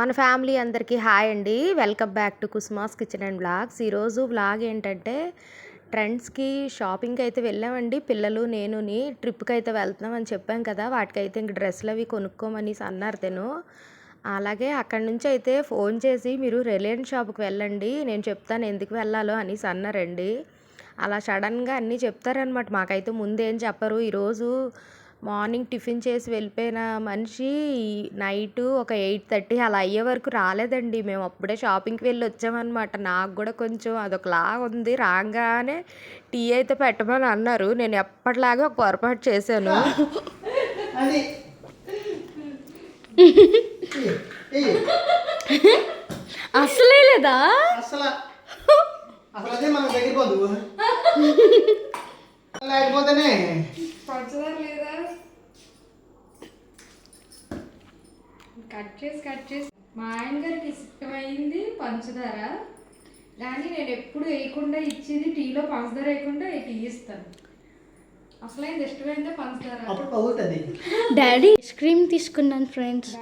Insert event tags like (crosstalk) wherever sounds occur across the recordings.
మన ఫ్యామిలీ అందరికీ హాయ్ అండి. వెల్కమ్ బ్యాక్ టు కుస్మాస్ కిచెన్ అండ్ బ్లాగ్స్ ఈరోజు బ్లాగ్ ఏంటంటే ట్రెండ్స్కి షాపింగ్కి అయితే వెళ్ళామండి. పిల్లలు నేనుని ట్రిప్కి అయితే వెళ్తున్నాం అని చెప్పాం కదా. వాటికైతే ఇంక డ్రెస్సులు అవి కొనుక్కోమని అన్నారు తను. అలాగే అక్కడి నుంచి అయితే ఫోన్ చేసి మీరు రిలయన్స్ షాప్కి వెళ్ళండి. నేను చెప్తాను ఎందుకు వెళ్ళాలో అనేసి అన్నారండి. అలా సడన్గా అన్నీ చెప్తారనమాట మాకైతే ముందేం చెప్పరు. ఈరోజు మార్నింగ్ టిఫిన్ చేసి వెళ్ళిపోయిన మనిషి నైట్ ఒక ఎయిట్ థర్టీ అలా అయ్యే వరకు రాలేదండి. మేము అప్పుడే షాపింగ్కి వెళ్ళి వచ్చామన్నమాట. నాకు కూడా కొంచెం అదొకలా ఉంది. రాగానే టీ అయితే పెట్టమని అన్నారు. నేను ఎప్పటిలాగా ఒక పొరపాటు చేశాను. అసలే లేదా? అసలు అసలు (laughs) లేకపోతేనే. పంచదార లేదా? కట్ చేసి కట్ చేసి. మా ఆయన గారికి ఇష్టమైంది పంచదార. కానీ నేను ఎప్పుడు వేయకుండా ఇచ్చేది టీలో పంచదార వేయకుండా టీ ఇస్తాను. అసలైంది ఇష్టమైందే పంచదార. డాడీ ఐస్ క్రీమ్ తీసుకున్నాను ఫ్రెండ్స్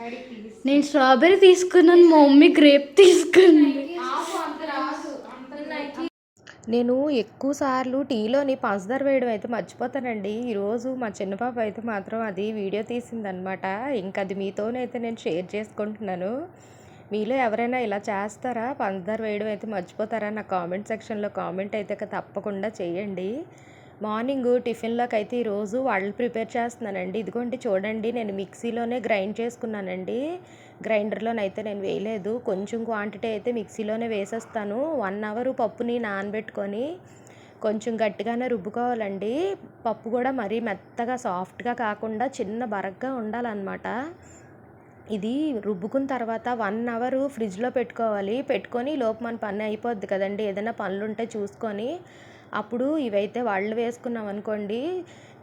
నేను స్ట్రాబెర్రీ తీసుకున్నాను మా మమ్మీ గ్రేప్ తీసుకుంది ఆపు అంత రాదు అంత నాకు నేను ఎక్కువ సార్లు టీలోని పంచదార వేయడం అయితే మర్చిపోతానండి. ఈరోజు మా చిన్న పాప అయితే మాత్రం అది వీడియో తీసిందనమాట ఇంకా అది మీతోనైతే నేను షేర్ చేసుకుంటున్నాను. మీలో ఎవరైనా ఇలా చేస్తారా? పంచదార వేయడం అయితే మర్చిపోతారా? నా కామెంట్ సెక్షన్లో కామెంట్ అయితే తప్పకుండా చేయండి. మార్నింగ్ టిఫిన్లోకి అయితే ఈరోజు వాళ్ళు ప్రిపేర్ చేస్తున్నానండి. ఇదిగోండి చూడండి నేను మిక్సీలోనే గ్రైండ్ చేసుకున్నానండి. గ్రైండర్లోనైతే నేను వేయలేదు. కొంచెం క్వాంటిటీ అయితే మిక్సీలోనే వేసేస్తాను. వన్ అవర్ పప్పుని నానబెట్టుకొని కొంచెం గట్టిగానే రుబ్బుకోవాలండి. పప్పు కూడా మరీ మెత్తగా సాఫ్ట్గా కాకుండా చిన్న బరగ్గా ఉండాలన్నమాట. ఇది రుబ్బుకున్న తర్వాత వన్ అవర్ ఫ్రిడ్జ్లో పెట్టుకోవాలి. పెట్టుకొని లోపు మన పని అయిపోద్ది కదండి. ఏదైనా పనులు ఉంటే చూసుకొని అప్పుడు ఇవైతే వాళ్ళు వేసుకున్నాం అనుకోండి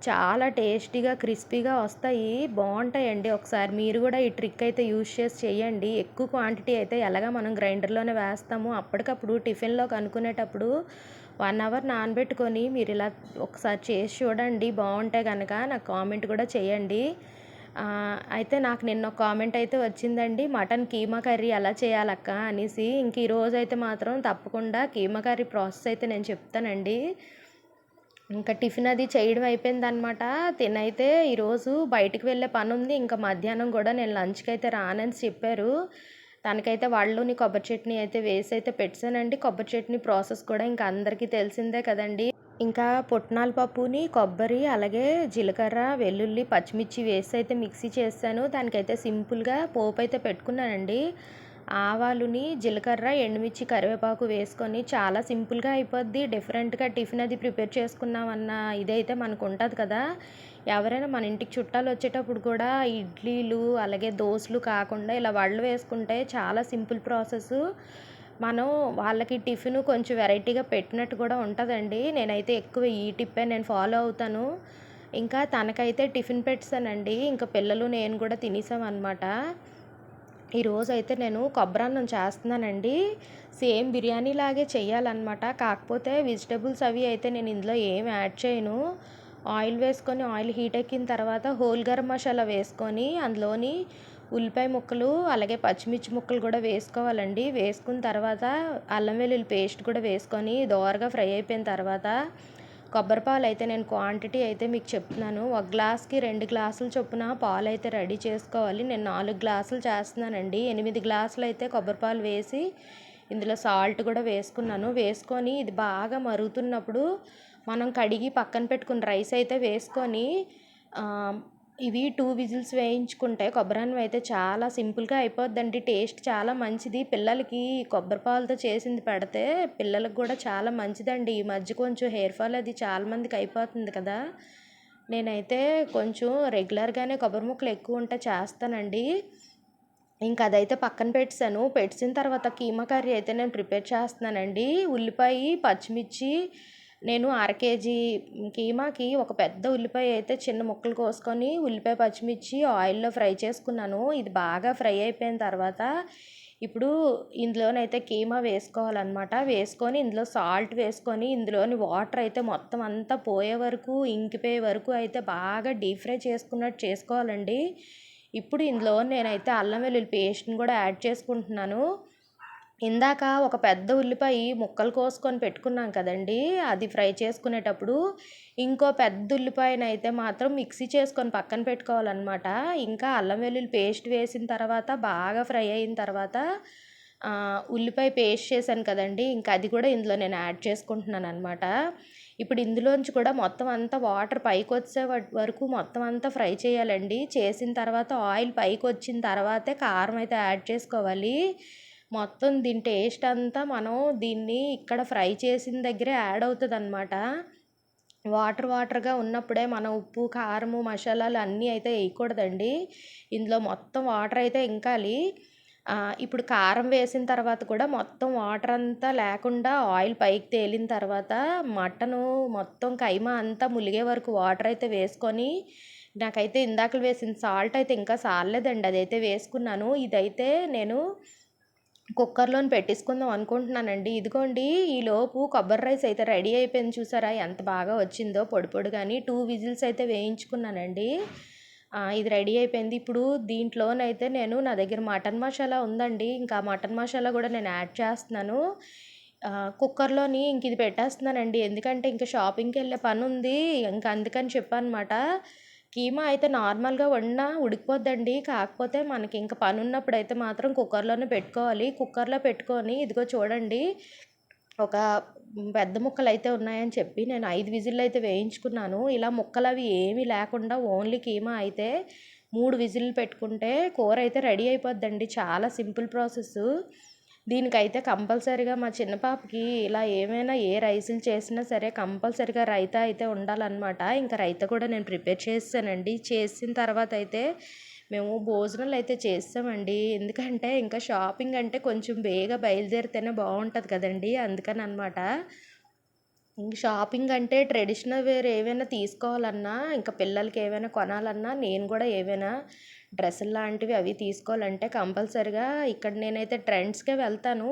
చాలా టేస్టీగా క్రిస్పీగా వస్తాయి. బాగుంటాయండి. ఒకసారి మీరు కూడా ఈ ట్రిక్ అయితే యూజ్ చేసి చేయండి. ఎక్కువ క్వాంటిటీ అయితే ఎలాగ మనం గ్రైండర్లోనే వేస్తాము. అప్పటికప్పుడు టిఫిన్లో కనుక్కునేటప్పుడు వన్ అవర్ నానబెట్టుకొని మీరు ఇలా ఒకసారి చేసి చూడండి. బాగుంటే కనుక నాకు కామెంట్ కూడా చేయండి. అయితే నాకు నిన్న ఒక కామెంట్ అయితే వచ్చిందండి. మటన్ కీమా కర్రీ ఎలా చేయాలక్క అనేసి. ఇంక ఈరోజు అయితే మాత్రం తప్పకుండా కీమా కర్రీ ప్రాసెస్ అయితే నేను చెప్తానండి. ఇంకా టిఫిన్ అది చేయడం అయిపోయింది అనమాట తినైతే ఈరోజు బయటికి వెళ్ళే పని ఉంది. ఇంకా మధ్యాహ్నం కూడా నేను లంచ్కి అయితే రానని చెప్పారు. తనకైతే వాళ్ళుని కొబ్బరి చట్నీ అయితే వేసి అయితే పెట్టానండి. కొబ్బరి చట్నీ ప్రాసెస్ కూడా ఇంకా అందరికీ తెలిసిందే కదండి. ఇంకా పుట్నాల పప్పుని కొబ్బరి అలాగే జీలకర్ర వెల్లుల్లి పచ్చిమిర్చి వేసి అయితే మిక్సీ చేశాను దానికైతే సింపుల్గా పోపు అయితే పెట్టుకున్నానండి. ఆవాలుని జీలకర్ర ఎండుమిర్చి కరివేపాకు వేసుకొని చాలా సింపుల్గా అయిపోద్ది. డిఫరెంట్గా టిఫిన్ అది ప్రిపేర్ చేసుకున్నామన్న ఇదైతే మనకు ఉంటుంది కదా. ఎవరైనా మన ఇంటికి చుట్టాలు వచ్చేటప్పుడు కూడా ఇడ్లీలు అలాగే దోశలు కాకుండా ఇలా వడలు వేసుకుంటే చాలా సింపుల్ ప్రాసెస్ మనం వాళ్ళకి టిఫిన్ కొంచెం వెరైటీగా పెట్టినట్టు కూడా ఉంటుందండి. నేనైతే ఎక్కువ ఈ టిప్పే నేను ఫాలో అవుతాను. ఇంకా తనకైతే టిఫిన్ పెట్టానండి ఇంకా పిల్లలు నేను కూడా తినేసాం అనమాట ఈరోజు అయితే నేను కొబ్బరన్నం చేస్తున్నానండి. సేమ్ బిర్యానీ లాగే చేయాలన్నమాట. కాకపోతే వెజిటబుల్స్ అవి అయితే నేను ఇందులో ఏం యాడ్ చేయను. ఆయిల్ వేసుకొని ఆయిల్ హీట్ ఎక్కిన తర్వాత హోల్ గరం మసాలా వేసుకొని అందులోని ఉల్లిపాయ ముక్కలు అలాగే పచ్చిమిర్చి ముక్కలు కూడా వేసుకోవాలండి. వేసుకున్న తర్వాత అల్లం వెల్లుల్లి పేస్ట్ కూడా వేసుకొని దోరగా ఫ్రై అయిపోయిన తర్వాత కొబ్బరి పాలు అయితే నేను క్వాంటిటీ అయితే మీకు చెప్తున్నాను. ఒక గ్లాస్కి రెండు గ్లాసులు చొప్పున పాలు అయితే రెడీ చేసుకోవాలి. నేను నాలుగు గ్లాసులు చేస్తున్నానండి. ఎనిమిది గ్లాసులు అయితే కొబ్బరి పాలు వేసి ఇందులో సాల్ట్ కూడా వేసుకున్నాను. వేసుకొని ఇది బాగా మరుగుతున్నప్పుడు మనం కడిగి పక్కన పెట్టుకున్న రైస్ అయితే వేసుకొని ఇవి టూ విజిల్స్ వేయించుకుంటే కొబ్బరి అయితే చాలా సింపుల్గా అయిపోద్దండి. టేస్ట్ చాలా మంచిది. పిల్లలకి కొబ్బరి పాలతో చేసింది పెడితే పిల్లలకు కూడా చాలా మంచిదండి. ఈ మధ్య కొంచెం హెయిర్ ఫాల్ అది చాలా మందికి అయిపోతుంది కదా. నేనైతే కొంచెం రెగ్యులర్గానే కొబ్బరి ముక్కలు ఎక్కువ ఉంటే చేస్తానండి. ఇంకా అదైతే పక్కన పెట్టాను పెట్టిన తర్వాత కీమా కర్రీ అయితే నేను ప్రిపేర్ చేస్తున్నానండి. ఉల్లిపాయ పచ్చిమిర్చి నేను అర కేజీ కీమాకి ఒక పెద్ద ఉల్లిపాయ అయితే చిన్న ముక్కలు కోసుకొని ఉల్లిపాయ పచ్చిమిర్చి ఆయిల్లో ఫ్రై చేసుకున్నాను. ఇది బాగా ఫ్రై అయిపోయిన తర్వాత ఇప్పుడు ఇందులోనైతే కీమా వేసుకోవాలన్నమాట. వేసుకొని ఇందులో సాల్ట్ వేసుకొని ఇందులోని వాటర్ అయితే మొత్తం అంతా పోయే వరకు ఇంకిపోయే వరకు అయితే బాగా డీప్ ఫ్రై చేసుకున్నట్టు చేసుకోవాలండి. ఇప్పుడు ఇందులో నేనైతే అల్లం వెల్లుల్లి పేస్ట్ని కూడా యాడ్ చేసుకుంటున్నాను. ఇందాక ఒక పెద్ద ఉల్లిపాయ ముక్కలు కోసుకొని పెట్టుకున్నాం కదండి అది ఫ్రై చేసుకునేటప్పుడు ఇంకో పెద్ద ఉల్లిపాయనైతే మాత్రం మిక్సీ చేసుకొని పక్కన పెట్టుకోవాలన్నమాట. ఇంకా అల్లం వెల్లుల్లి పేస్ట్ వేసిన తర్వాత బాగా ఫ్రై అయిన తర్వాత ఉల్లిపాయ పేస్ట్ చేశాను కదండి ఇంకా అది కూడా ఇందులో నేను యాడ్ చేసుకుంటున్నాను అనమాట ఇప్పుడు ఇందులోంచి కూడా మొత్తం అంతా వాటర్ పైకి వచ్చే వరకు మొత్తం అంతా ఫ్రై చేయాలండి. చేసిన తర్వాత ఆయిల్ పైకి వచ్చిన తర్వాతే కారం అయితే యాడ్ చేసుకోవాలి. మొత్తం దీని టేస్ట్ అంతా మనం దీన్ని ఇక్కడ ఫ్రై చేసిన దగ్గరే యాడ్ అవుతుంది అనమాట వాటర్ వాటర్గా ఉన్నప్పుడే మనం ఉప్పు కారము మసాలాలు అన్నీ అయితే వేయకూడదండి. ఇందులో మొత్తం వాటర్ అయితే ఇంకాలి. ఇప్పుడు కారం వేసిన తర్వాత కూడా మొత్తం వాటర్ అంతా లేకుండా ఆయిల్ పైకి తేలిన తర్వాత మటను మొత్తం కైమా అంతా ములిగే వరకు వాటర్ అయితే వేసుకొని నాకైతే ఇందాకలు వేసిన సాల్ట్ అయితే ఇంకా సాలలేదండి అదైతే వేసుకున్నాను. ఇదైతే నేను కుక్కర్లోని పెట్టేసుకుందాం అనుకుంటున్నానండి. ఇదిగోండి ఈ లోపు కొబ్బరి రైస్ అయితే రెడీ అయిపోయింది చూసారా? ఎంత బాగా వచ్చిందో పొడి పొడి కానీ టూ విజిల్స్ అయితే వేయించుకున్నానండి. ఇది రెడీ అయిపోయింది. ఇప్పుడు దీంట్లోనైతే నేను నా దగ్గర మటన్ మసాలా ఉందండి. ఇంకా మటన్ మసాలా కూడా నేను యాడ్ చేస్తున్నాను. కుక్కర్లోని ఇంక ఇది పెట్టేస్తున్నానండి. ఎందుకంటే ఇంకా షాపింగ్కి వెళ్ళే పని ఉంది ఇంకా అందుకని చెప్పానమాట. కీమా అయితే నార్మల్గా వండినా ఉడికిపోద్దండి. కాకపోతే మనకి ఇంకా పని ఉన్నప్పుడు అయితే మాత్రం కుక్కర్లోనే పెట్టుకోవాలి. కుక్కర్లో పెట్టుకొని ఇదిగో చూడండి. ఒక పెద్ద ముక్కలు అయితే ఉన్నాయని చెప్పి నేను ఐదు విజిల్లు అయితే వేయించుకున్నాను. ఇలా ముక్కలు అవి ఏమీ లేకుండా ఓన్లీ కీమా అయితే మూడు విజిల్లు పెట్టుకుంటే కూర అయితే రెడీ అయిపోద్దండి. చాలా సింపుల్ ప్రాసెస్ దీనికైతే కంపల్సరీగా మా చిన్న పాపకి ఇలా ఏమైనా ఏ రైసులు చేసినా సరే కంపల్సరీగా రైతా అయితే ఉండాలన్నమాట. ఇంకా రైతా కూడా నేను ప్రిపేర్ చేస్తానండి. చేసిన తర్వాత అయితే మేము భోజనాలు అయితే చేస్తామండి. ఎందుకంటే ఇంకా షాపింగ్ అంటే కొంచెం బేగా బయలుదేరితేనే బాగుంటుంది కదండి. అందుకని అనమాట షాపింగ్ అంటే ట్రెడిషనల్ వేర్ ఏవైనా తీసుకోవాలన్నా ఇంకా పిల్లలకి ఏవైనా కొనాలన్నా నేను కూడా ఏవైనా డ్రెస్సులు లాంటివి అవి తీసుకోవాలంటే కంపల్సరిగా ఇక్కడ నేనైతే ట్రెండ్స్కే వెళ్తాను.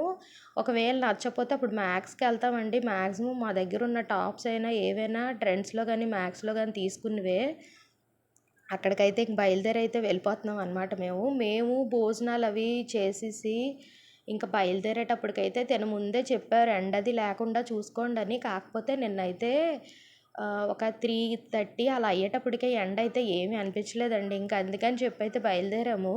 ఒకవేళ నచ్చకపోతే అప్పుడు మ్యాక్స్కి వెళ్తామండి. మ్యాక్సిమం మా దగ్గర ఉన్న టాప్స్ అయినా ఏవైనా ట్రెండ్స్లో కానీ మ్యాక్స్లో కానీ తీసుకున్నవే. అక్కడికైతే ఇంక బయలుదేరి అయితే వెళ్ళిపోతున్నాం అనమాట మేము. మేము భోజనాలు అవి చేసేసి ఇంకా బయలుదేరేటప్పటికైతే తిన ముందే చెప్పారు. ఎండది లేకుండా చూసుకోండి అని కాకపోతే నిన్నైతే ఒక త్రీ థర్టీ అలా అయ్యేటప్పటికే ఎండ అయితే ఏమీ అనిపించలేదండి. ఇంకా అందుకని చెప్పి అయితే బయలుదేరాము.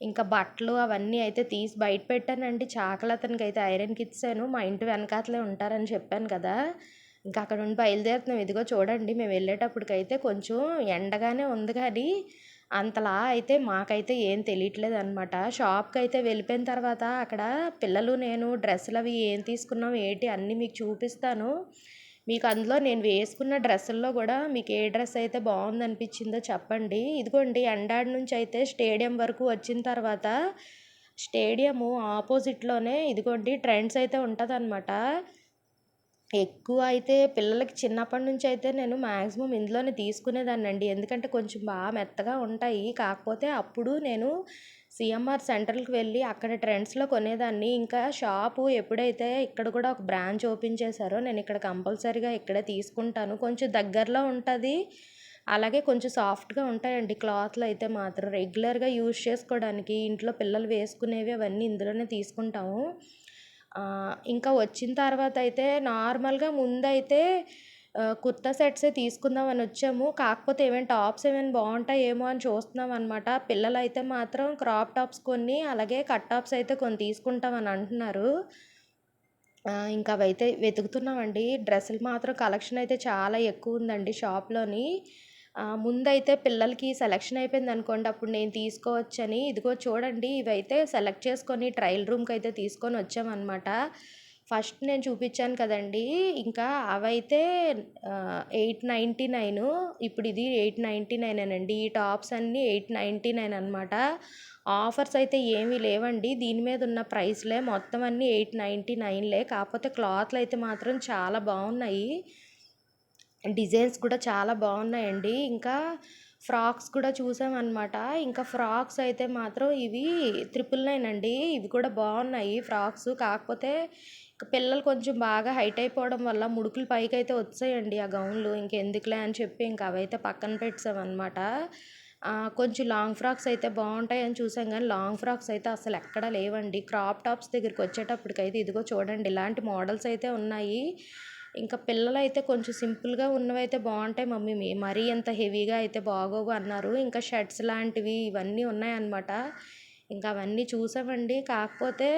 ఇంకా బట్టలు అవన్నీ అయితే తీసి బయట పెట్టానండి. చాకలు అతనికి అయితే ఐరన్కి ఇచ్చాను మా ఇంటి వెనకాతలే ఉంటారని చెప్పాను కదా. ఇంకా అక్కడ నుండి బయలుదేరుతున్నాం. ఇదిగో చూడండి మేము వెళ్ళేటప్పటికైతే కొంచెం ఎండగానే ఉంది కానీ అంతలా అయితే మాకైతే ఏం తెలియట్లేదు అనమాట షాప్కి అయితే వెళ్ళిపోయిన తర్వాత అక్కడ పిల్లలు నేను డ్రెస్సులు అవి ఏం తీసుకున్నాం ఏంటి అన్నీ మీకు చూపిస్తాను. మీకు అందులో నేను వేసుకున్న డ్రెస్సుల్లో కూడా మీకు ఏ డ్రెస్ అయితే బాగుంది అనిపించిందో చెప్పండి. ఇదిగోండి ఎండాడి నుంచి అయితే స్టేడియం వరకు వచ్చిన తర్వాత స్టేడియము ఆపోజిట్లోనే ఇదిగోండి ట్రెండ్స్ అయితే ఉంటుందన్నమాట. ఎక్కువ అయితే పిల్లలకి చిన్నప్పటి నుంచి అయితే నేను మ్యాక్సిమం ఇందులోనే తీసుకునేదాన్నండి. ఎందుకంటే కొంచెం బాగా మెత్తగా ఉంటాయి. కాకపోతే అప్పుడు నేను సిఎంఆర్ సెంటర్కి వెళ్ళి అక్కడ ట్రెండ్స్లో కొనేదాన్ని. ఇంకా షాపు ఎప్పుడైతే ఇక్కడ కూడా ఒక బ్రాంచ్ ఓపెన్ చేశారో నేను ఇక్కడ కంపల్సరీగా ఇక్కడే తీసుకుంటాను. కొంచెం దగ్గరలో ఉంటుంది. అలాగే కొంచెం సాఫ్ట్గా ఉంటాయండి. క్లాత్లు అయితే మాత్రం రెగ్యులర్గా యూజ్ చేసుకోవడానికి ఇంట్లో పిల్లలు వేసుకునేవి అవన్నీ ఇందులోనే తీసుకుంటాము. ఇంకా వచ్చిన తర్వాత అయితే నార్మల్గా ముందైతే కుర్తా సెట్సే తీసుకుందామని వచ్చాము కాకపోతే ఏమైనా టాప్స్ ఏమైనా బాగుంటాయేమో అని చూస్తున్నాం అనమాట పిల్లలు అయితే మాత్రం క్రాప్ టాప్స్ కొన్ని అలాగే కట్ టాప్స్ అయితే కొన్ని తీసుకుంటామని అంటున్నారు. ఇంకా అవైతే వెతుకుతున్నామండి. డ్రెస్సులు మాత్రం కలెక్షన్ అయితే చాలా ఎక్కువ ఉందండి షాప్లోని. ముందైతే పిల్లలకి సెలెక్షన్ అయిపోయింది అనుకోండి అప్పుడు నేను తీసుకోవచ్చని. ఇదిగో చూడండి ఇవైతే సెలెక్ట్ చేసుకొని ట్రయల్ రూమ్కి అయితే తీసుకొని వచ్చామన్నమాట. ఫస్ట్ నేను చూపించాను కదండి. ఇంకా అవైతే ఎయిట్ నైంటీ నైన్. ఇప్పుడు ఇది ఎయిట్ నైంటీ నైన్ అండి ఈ టాప్స్ అన్నీ ఎయిట్ నైంటీ నైన్ అనమాట ఆఫర్స్ అయితే ఏమీ లేవండి. దీని మీద ఉన్న ప్రైస్లే మొత్తం అన్నీ ఎయిట్ నైంటీ నైన్లే. కాకపోతే క్లాత్లు అయితే మాత్రం చాలా బాగున్నాయి. డిజైన్స్ కూడా చాలా బాగున్నాయండి. ఇంకా ఫ్రాక్స్ కూడా చూసామన్నమాట. ఇంకా ఫ్రాక్స్ అయితే మాత్రం ఇవి త్రిపుల్ నైన్ అండి. ఇవి కూడా బాగున్నాయి ఫ్రాక్స్. కాకపోతే పిల్లలు కొంచెం బాగా హైట్ అయిపోవడం వల్ల ముడుకులు పైకి అయితే వచ్చాయండి ఆ గౌన్లు. ఇంకెందుకులే అని చెప్పి ఇంకా అవైతే పక్కన పెట్టామన్నమాట కొంచెం లాంగ్ ఫ్రాక్స్ అయితే బాగుంటాయి అని చూసాం కానీ లాంగ్ ఫ్రాక్స్ అయితే అసలు ఎక్కడా లేవండి. క్రాప్ టాప్స్ దగ్గరికి వచ్చేటప్పటికైతే ఇదిగో చూడండి ఇలాంటి మోడల్స్ అయితే ఉన్నాయి. ఇంకా పిల్లలు అయితే కొంచెం సింపుల్గా ఉన్నవి అయితే బాగుంటాయి మమ్మీ. మీ మరీ ఎంత హెవీగా అయితే బాగోవు అన్నారు. ఇంకా షర్ట్స్ లాంటివి ఇవన్నీ ఉన్నాయన్నమాట. ఇంకా అవన్నీ చూసామండి. కాకపోతే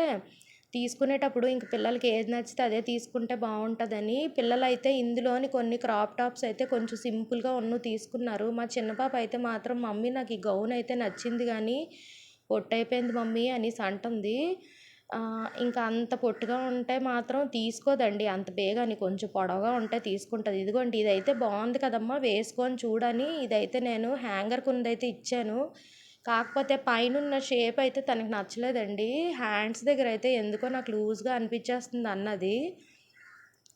తీసుకునేటప్పుడు ఇంక పిల్లలకి ఏది నచ్చితే అదే తీసుకుంటే బాగుంటుందని. పిల్లలైతే ఇందులోని కొన్ని క్రాప్ టాప్స్ అయితే కొంచెం సింపుల్గా ఉన్నవి తీసుకున్నారు. మా చిన్న పాప అయితే మాత్రం మమ్మీ నాకు ఈ గౌన్ అయితే నచ్చింది కానీ పొట్టైపోయింది మమ్మీ అనేసి అంటుంది. ఇంకా అంత పొట్టుగా ఉంటే మాత్రం తీసుకోదండి. అంత బేగాని కొంచెం పొడవుగా ఉంటే తీసుకుంటుంది. ఇదిగోండి ఇదైతే బాగుంది కదమ్మా వేసుకొని చూడని. ఇదైతే నేను హ్యాంగర్ కుందైతే ఇచ్చాను. కాకపోతే పైన ఉన్న షేప్ అయితే తనకి నచ్చలేదండి. హ్యాండ్స్ దగ్గర అయితే ఎందుకో నాకు లూజ్గా అనిపించేస్తుంది అన్నది.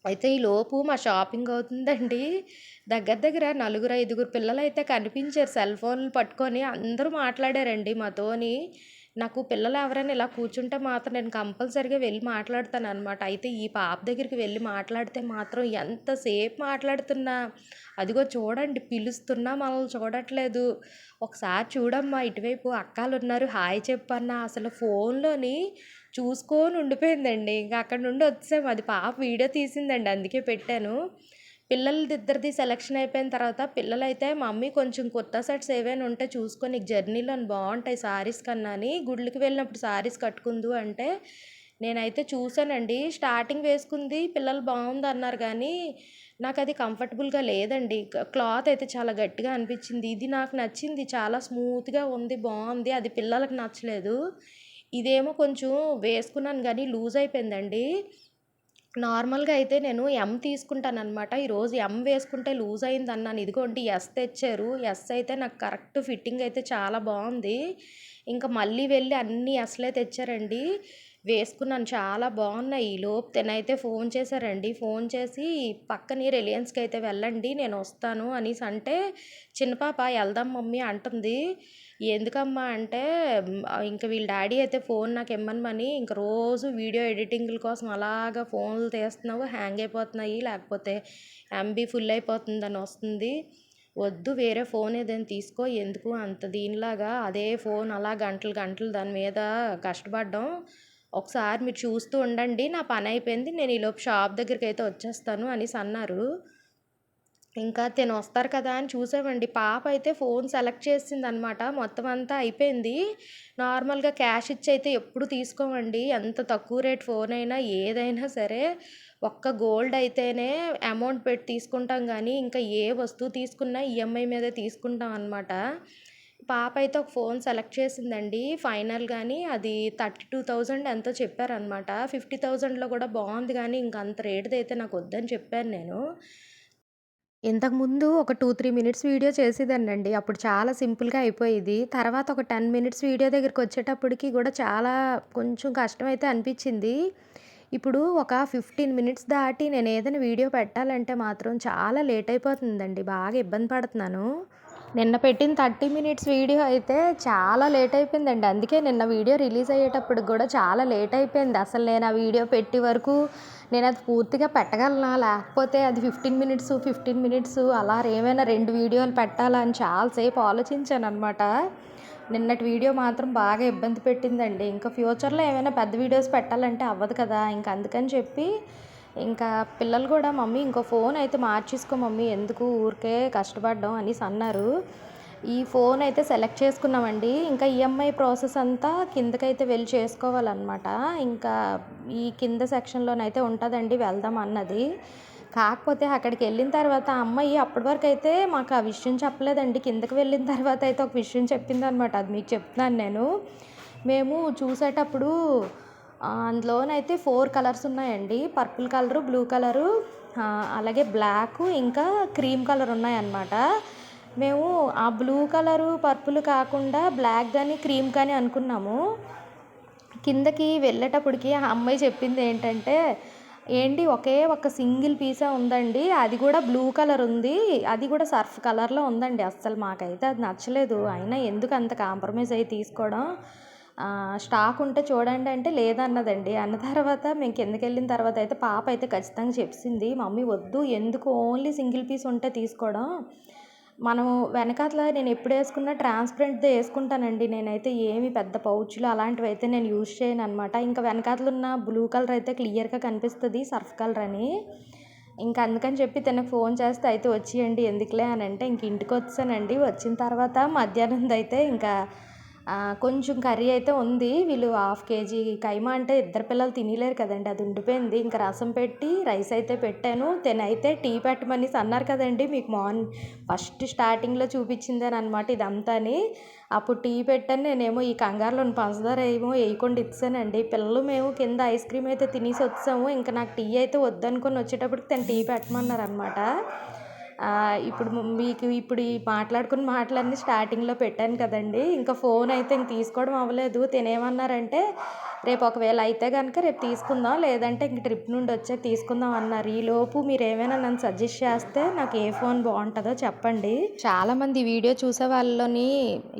అయితే ఈ లోపు మా షాపింగ్ అవుతుందండి. దగ్గర దగ్గర నలుగురు ఐదుగురు పిల్లలు అయితే కనిపించారు సెల్ ఫోన్లు పట్టుకొని. అందరూ మాట్లాడారండి మాతోని. నాకు పిల్లలు ఎవరైనా ఇలా కూర్చుంటే మాత్రం నేను కంపల్సరిగా వెళ్ళి మాట్లాడతాను అనమాట అయితే ఈ పాప దగ్గరికి వెళ్ళి మాట్లాడితే మాత్రం ఎంతసేపు మాట్లాడుతున్నా? అదిగో చూడండి పిలుస్తున్నా మనల్ని చూడట్లేదు. ఒకసారి చూడమ్మా ఇటువైపు అక్కలు ఉన్నారు హాయ్ చెప్పన్నా అసలు ఫోన్లోని చూసుకొని ఉండిపోయిందండి. ఇంకా అక్కడ నుండి వచ్చాము అది పాప వీడియో తీసిందండి అందుకే పెట్టాను. పిల్లలదిద్దరిది సెలక్షన్ సెలెక్షన్ అయిపోయిన తర్వాత పిల్లలైతే మమ్మీ కొంచెం కొత్త సెట్స్ ఏవైనా ఉంటే చూసుకొని జర్నీలో బాగుంటాయి సారీస్ కన్నా అని గుళ్ళకి వెళ్ళినప్పుడు శారీస్ కట్టుకుందు అంటే నేనైతే చూశానండి స్టార్టింగ్ వేసుకుంది పిల్లలు బాగుంది అన్నారు. కానీ నాకు అది కంఫర్టబుల్గా లేదండి క్లాత్ అయితే చాలా గట్టిగా అనిపించింది. ఇది నాకు నచ్చింది చాలా స్మూత్గా ఉంది బాగుంది అది పిల్లలకు నచ్చలేదు. ఇదేమో కొంచెం వేసుకున్నాను కానీ లూజ్ అయిపోయిందండి. నార్మల్గా అయితే నేను ఎం తీసుకుంటాను అనమాట ఈరోజు ఎం వేసుకుంటే లూజ్ అయింది అన్నాను ఇదిగోండి ఎస్ తెచ్చారు. ఎస్ అయితే నాకు కరెక్ట్ ఫిట్టింగ్ అయితే చాలా బాగుంది ఇంకా మళ్ళీ వెళ్ళి అన్ని ఎస్లే తెచ్చారండి. వేసుకున్నాను. చాలా బాగున్నాయి. ఈ లోపు తినైతే ఫోన్ చేశారండి. ఫోన్ చేసి పక్కనే రిలయన్స్కి అయితే వెళ్ళండి నేను వస్తాను అనేసి అంటే చిన్న పాప వెళ్దాం మమ్మీ అంటుంది. ఎందుకమ్మా? అంటే ఇంకా వీళ్ళ డాడీ అయితే ఫోన్ నాకు ఇమ్మనమని ఇంక రోజు వీడియో ఎడిటింగ్ల కోసం అలాగా ఫోన్లు తీస్తున్నావు హ్యాంగ్ అయిపోతున్నాయి లేకపోతే ఎంబీ ఫుల్ అయిపోతుందని వస్తుంది. వద్దు వేరే ఫోన్ ఏదైనా తీసుకో ఎందుకు అంత దీనిలాగా అదే ఫోన్ అలా గంటలు గంటలు దాని మీద కష్టపడడం ఒకసారి మీరు చూస్తూ ఉండండి నా పని అయిపోయింది నేను ఈలోపు షాప్ దగ్గరికి అయితే వచ్చేస్తాను అనేసి అన్నారు. ఇంకా తిను వస్తారు కదా అని చూసామండి. పాప అయితే ఫోన్ సెలెక్ట్ చేసింది అనమాట మొత్తం అంతా అయిపోయింది. నార్మల్గా క్యాష్ ఇచ్చి అయితే ఎప్పుడు తీసుకోమండి. ఎంత తక్కువ రేట్ ఫోన్ అయినా ఏదైనా సరే ఒక్క గోల్డ్ అయితేనే అమౌంట్ పెట్టి తీసుకుంటాం కానీ ఇంకా ఏ వస్తువు తీసుకున్నా ఈఎంఐ మీదే తీసుకుంటాం అనమాట. పాప అయితే ఒక ఫోన్ సెలెక్ట్ చేసిందండి. ఫైనల్ కానీ అది థర్టీ టూ థౌజండ్ ఎంతో చెప్పారనమాట ఫిఫ్టీ థౌజండ్లో కూడా బాగుంది కానీ ఇంక అంత రేటుది అయితే నాకు వద్దని చెప్పాను నేను. ఇంతకుముందు ఒక టూ త్రీ మినిట్స్ వీడియో చేసేదాన్నండి. అప్పుడు చాలా సింపుల్గా అయిపోయేది. తర్వాత ఒక టెన్ మినిట్స్ వీడియో దగ్గరికి వచ్చేటప్పటికి కూడా చాలా కొంచెం కష్టమైతే అనిపించింది. ఇప్పుడు ఒక ఫిఫ్టీన్ మినిట్స్ దాటి నేను ఏదైనా వీడియో పెట్టాలంటే మాత్రం చాలా లేట్ అయిపోతుందండి. బాగా ఇబ్బంది పడుతున్నాను. నిన్న పెట్టిన థర్టీ మినిట్స్ వీడియో అయితే చాలా లేట్ అయిపోయిందండి. అందుకే నిన్న వీడియో రిలీజ్ అయ్యేటప్పుడు కూడా చాలా లేట్ అయిపోయింది. అసలు నేను ఆ వీడియో పెట్టి వరకు నేను అది పూర్తిగా పెట్టగలనా? లేకపోతే అది ఫిఫ్టీన్ మినిట్స్ ఫిఫ్టీన్ మినిట్స్ అలా ఏమైనా రెండు వీడియోలు పెట్టాలా అని చాలాసేపు ఆలోచించాను అనమాట నిన్నటి వీడియో మాత్రం బాగా ఇబ్బంది పెట్టిందండి. ఇంకా ఫ్యూచర్లో ఏమైనా పెద్ద వీడియోస్ పెట్టాలంటే అవ్వదు కదా. ఇంకా అందుకని చెప్పి ఇంకా పిల్లలు కూడా మమ్మీ ఇంకో ఫోన్ అయితే మార్చేసుకో మమ్మీ ఎందుకు ఊరికే కష్టపడ్డం అనేసి అన్నారు. ఈ ఫోన్ అయితే సెలెక్ట్ చేసుకున్నామండి. ఇంకా ఈఎంఐ ప్రాసెస్ అంతా కిందకైతే వెళ్ళి చేసుకోవాలన్నమాట. ఇంకా ఈ కింద సెక్షన్లోనైతే ఉంటుందండి వెళ్దాం అన్నది. కాకపోతే అక్కడికి వెళ్ళిన తర్వాత అమ్మాయి అప్పటి వరకు అయితే మాకు ఆ విషయం చెప్పలేదండి. కిందకి వెళ్ళిన తర్వాత అయితే ఒక విషయం చెప్పింది అనమాట అది మీకు చెప్తున్నాను నేను. మేము చూసేటప్పుడు అందులోనైతే ఫోర్ కలర్స్ ఉన్నాయండి. పర్పుల్ కలరు బ్లూ కలరు అలాగే బ్లాక్ ఇంకా క్రీమ్ కలర్ ఉన్నాయన్నమాట. మేము ఆ బ్లూ కలరు పర్పుల్ కాకుండా బ్లాక్ కానీ క్రీమ్ కానీ అనుకున్నాము. కిందకి వెళ్ళేటప్పటికి ఆ అమ్మాయి చెప్పింది ఏంటంటే ఏంటి ఒకే ఒక సింగిల్ పీసే ఉందండి. అది కూడా బ్లూ కలర్ ఉంది. అది కూడా సర్ఫ్ కలర్లో ఉందండి అస్సలు మాకైతే అది నచ్చలేదు. అయినా ఎందుకు అంత కాంప్రమైజ్ అయ్యి తీసుకోవడం? స్టాక్ ఉంటే చూడండి అంటే లేదన్నదండి. అన్న తర్వాత మేము కిందకి వెళ్ళిన తర్వాత అయితే పాప అయితే ఖచ్చితంగా చెప్పింది మమ్మీ వద్దు ఎందుకు? ఓన్లీ సింగిల్ పీస్ ఉంటే తీసుకోవడం. మనం వెనకాతల నేను ఎప్పుడు వేసుకున్నా ట్రాన్స్పరెంట్దే వేసుకుంటానండి. నేనైతే ఏమి పెద్ద పౌచ్లు అలాంటివి అయితే నేను యూజ్ చేయను అనమాట ఇంకా వెనకాతల ఉన్న బ్లూ కలర్ అయితే క్లియర్గా కనిపిస్తుంది సర్ఫ్ కలర్ అని. ఇంకా అందుకని చెప్పి తనకు ఫోన్ చేస్తే అయితే వచ్చేయండి ఎందుకులే అని అంటే ఇంక ఇంటికి వచ్చానండి. వచ్చిన తర్వాత మధ్యాహ్నం అయితే ఇంకా కొంచెం కర్రీ అయితే ఉంది. వీళ్ళు హాఫ్ కేజీ కైమా అంటే ఇద్దరు పిల్లలు తినలేరు కదండి అది ఉండిపోయింది. ఇంకా రసం పెట్టి రైస్ అయితే పెట్టాను. తినైతే టీ పెట్టమని అన్నారు కదండి మీకు మార్నింగ్ ఫస్ట్ స్టార్టింగ్లో చూపించిందని అనమాట ఇదంతాని. అప్పుడు టీ పెట్టాను. నేనేమో ఈ కంగారులో పంచదార ఏమో వేయకుండా ఇచ్చానండి. పిల్లలు మేము కింద ఐస్ క్రీమ్ అయితే తినేసి వచ్చాము. ఇంకా నాకు టీ అయితే వద్దనుకొని వచ్చేటప్పటికి తను టీ పెట్టమన్నారు అనమాట ఇప్పుడు మీకు ఇప్పుడు ఈ మాట్లాడుకున్న మాటలన్నీ స్టార్టింగ్లో పెట్టాను కదండి. ఇంకా ఫోన్ అయితే ఇంక తీసుకోవడం అవ్వలేదు. తినేమన్నారంటే రేపు ఒకవేళ అయితే కనుక రేపు తీసుకుందాం. లేదంటే ఇంక ట్రిప్ నుండి వచ్చే తీసుకుందాం అన్నారు. ఈలోపు మీరు ఏమైనా నన్ను సజెస్ట్ చేస్తే నాకు ఏ ఫోన్ బాగుంటుందో చెప్పండి. చాలామంది వీడియో చూసే వాళ్ళని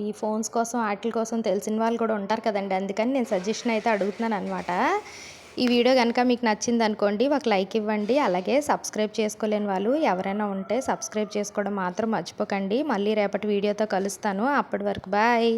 ఈ ఫోన్స్ కోసం వాటి కోసం తెలిసిన వాళ్ళు కూడా ఉంటారు కదండి. అందుకని నేను సజెషన్ అయితే అడుగుతున్నాను అనమాట ఈ వీడియో కనుక మీకు నచ్చింది అనుకోండి ఒక లైక్ ఇవ్వండి. అలాగే సబ్స్క్రైబ్ చేసుకోలేని వాళ్ళు ఎవరైనా ఉంటే సబ్స్క్రైబ్ చేసుకోవడం మాత్రం మర్చిపోకండి. మళ్ళీ రేపటి వీడియోతో కలుస్తాను. అప్పటి వరకు బాయ్.